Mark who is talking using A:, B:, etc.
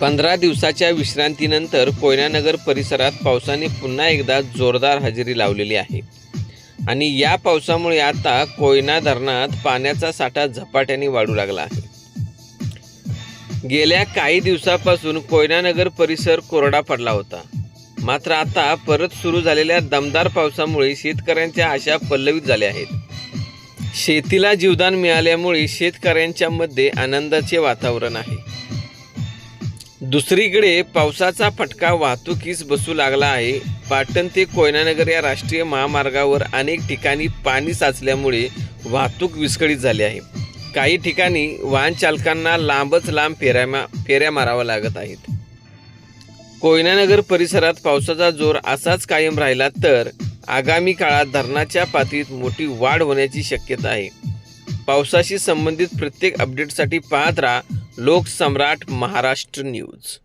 A: पंधरा दिवसाच्या विश्रांतीनंतर कोयनानगर परिसरात पावसाने पुन्हा एकदा जोरदार हजेरी लावलेली आहे. आणि या पावसामुळे आता कोयना धरणात पाण्याचा साठा झपाट्याने वाढू लागला आहे. गेल्या काही दिवसापासून कोयनानगर परिसर कोरडा पडला होता. मात्र आता परत सुरू झालेल्या दमदार पावसामुळे शेतकऱ्यांच्या आशा पल्लवित झाल्या आहेत. शेतीला जीवदान मिळाल्यामुळे शेतकऱ्यांच्या मध्ये आनंदाचे वातावरण आहे. दुसरीकडे पावसाचा फटका वाहतुकीस बसू लागला आहे. पाटण ते कोयनानगर या राष्ट्रीय महामार्गावर अनेक ठिकाणी पाणी साचल्यामुळे वाहतूक विस्कळीत झाली आहे. काही ठिकाणी वाहन चालकांना लांबच लांब फेऱ्या मा- फेऱ्या माराव्या लागत आहेत. कोयनानगर परिसरात पावसाचा जोर असाच कायम राहिला तर आगामी काळात धरणाच्या पातळीत मोठी वाढ होण्याची शक्यता आहे. पावसाशी संबंधित प्रत्येक अपडेटसाठी पाहत राहा. लोकसम्राट महाराष्ट्र न्यूज.